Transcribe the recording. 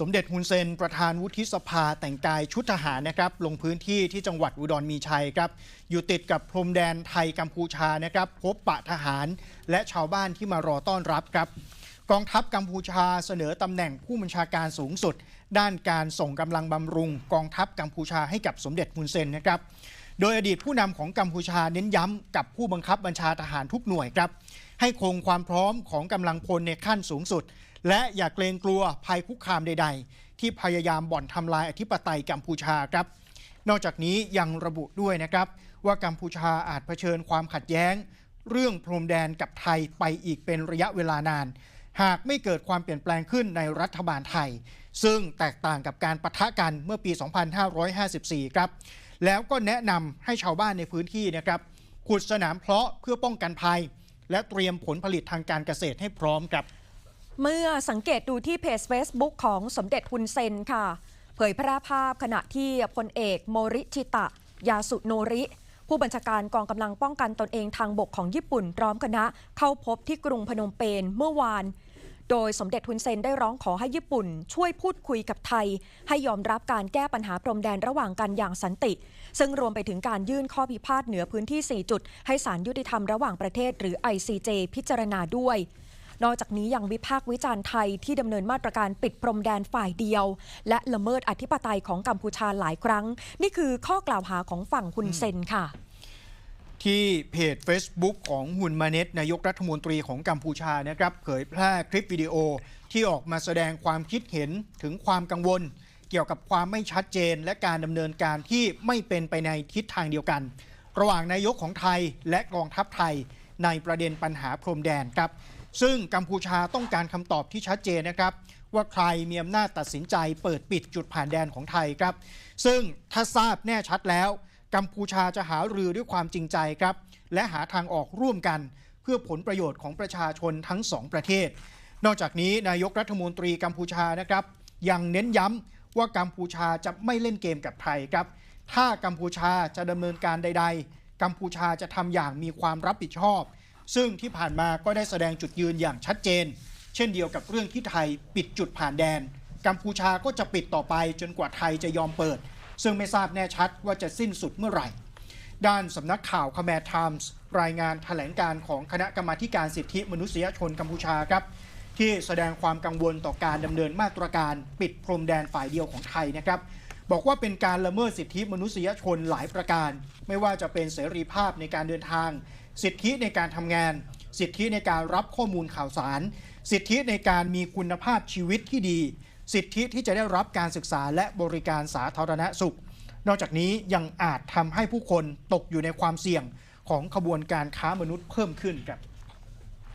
สมเด็จฮุนเซน ประธานวุฒิสภาแต่งกายชุดทหารนะครับ ลงพื้นที่ที่จังหวัดอุดรมีชัยครับ อยู่ติดกับพรมแดนไทยกัมพูชานะครับ พบปะทหารและชาวบ้านที่มารอต้อนรับครับ กองทัพกัมพูชาเสนอตำแหน่งผู้บัญชาการสูงสุด ด้านการส่งกำลังบำรุง กองทัพกัมพูชาให้กับสมเด็จฮุนเซนนะครับ โดยอดีตผู้นำของกัมพูชาเน้นย้ำกับผู้บังคับบัญชาทหารทุกหน่วยครับ ให้คงความพร้อมของกำลังพลในขั้นสูงสุด และอย่าเกรงกลัวภัยคุกคามใด ๆ ที่พยายามบ่อนทำลายอธิปไตยกัมพูชาครับ นอกจากนี้ยังระบุด้วยนะครับ ว่ากัมพูชาอาจเผชิญความขัดแย้ง เรื่องพรมแดนกับไทยไปอีกเป็นระยะเวลานาน หากไม่เกิดความเปลี่ยนแปลงขึ้นในรัฐบาลไทย ซึ่งแตกต่างกับการปะทะกันเมื่อปี 2554 ครับ แล้วก็แนะนำให้ชาวบ้านในพื้นที่นะครับขุดสนามเพาะเพื่อป้องกันภัย และเตรียมผลผลิตทางการเกษตรให้พร้อมครับ เมื่อสังเกตดูที่เพจ Facebook ของสมเด็จฮุนเซนค่ะ เผยแพร่ภาพขณะที่พลเอกโมริชิตะ ยาสุโนริ ผู้บัญชาการกองกำลังป้องกันตนเองทางบกของญี่ปุ่นพร้อมคณะเข้าพบที่กรุงพนมเปญเมื่อวาน โดยสมเด็จฮุนเซนได้ร้องขอให้ญี่ปุ่น ช่วยพูดคุยกับไทย ให้ยอมรับการแก้ปัญหาพรมแดนระหว่างกันอย่างสันติ ซึ่งรวมไปถึงการยื่นข้อพิพาทเหนือพื้นที่ 4 จุด ให้ศาลยุติธรรมระหว่างประเทศหรือ ICJ พิจารณาด้วย นอกจากนี้ยังวิพากษ์วิจารณ์ไทยที่ดำเนินมาตรการปิดพรมแดนฝ่ายเดียว และละเมิดอธิปไตยของกัมพูชาหลายครั้ง นี่คือข้อกล่าวหาของฝั่งฮุนเซนค่ะ ที่เพจ Facebook ของฮุนมาเน็ตนายกรัฐมนตรีของกัมพูชานะครับเผยแพร่คลิปวิดีโอที่ออกมาแสดงความคิดเห็นถึงความกังวลเกี่ยวกับความไม่ชัดเจน และการดำเนินการที่ไม่เป็นไปในทิศทางเดียวกัน ระหว่างนายกของไทยและกองทัพไทยในประเด็นปัญหาพรมแดนครับ ซึ่งกัมพูชาต้องการคำตอบที่ชัดเจนนะครับ ว่าใครมีอำนาจตัดสินใจเปิดปิดจุดผ่านแดนของไทยครับ ซึ่งถ้าทราบแน่ชัดแล้ว กัมพูชาจะหารือด้วยความจริงใจครับ และหาทางออกร่วมกัน เพื่อผลประโยชน์ของประชาชนทั้งสองประเทศ นอกจากนี้นายกรัฐมนตรีกัมพูชานะครับ ยังเน้นย้ำว่ากัมพูชาจะไม่เล่นเกมกับไทยครับ ถ้ากัมพูชาจะดำเนินการใด ๆ กัมพูชาจะทำอย่างมีความรับผิดชอบ ซึ่งที่ผ่านมาก็ได้แสดงจุดยืนอย่างชัดเจน เช่นเดียวกับเรื่องที่ไทยปิดจุดผ่านแดน กัมพูชาก็จะปิดต่อไปจนกว่าไทยจะยอมเปิด ซึ่งไม่ทราบแน่ชัดว่าจะสิ้นสุดเมื่อไหร่ ด้านสำนักข่าวคแมร์ไทมส์รายงานแถลงการของคณะกรรมาการสิทธิมนุษยชนกัมพูชาครับ ที่แสดงความกังวลต่อการดำเนินมาตรการปิดพรมแดนฝ่ายเดียวของไทยนะครับบอกว่าเป็นการละเมิดสิทธิมนุษยชนหลายประการ ไม่ว่าจะเป็นเสรีภาพในการเดินทาง สิทธิในการทำงาน สิทธิในการรับข้อมูลข่าวสาร สิทธิในการมีคุณภาพชีวิตที่ดี สิทธิที่จะได้รับการศึกษาและบริการสาธารณสุข นอกจากนี้ยังอาจทำให้ผู้คนตกอยู่ในความเสี่ยงของขบวนการค้ามนุษย์เพิ่มขึ้นครับ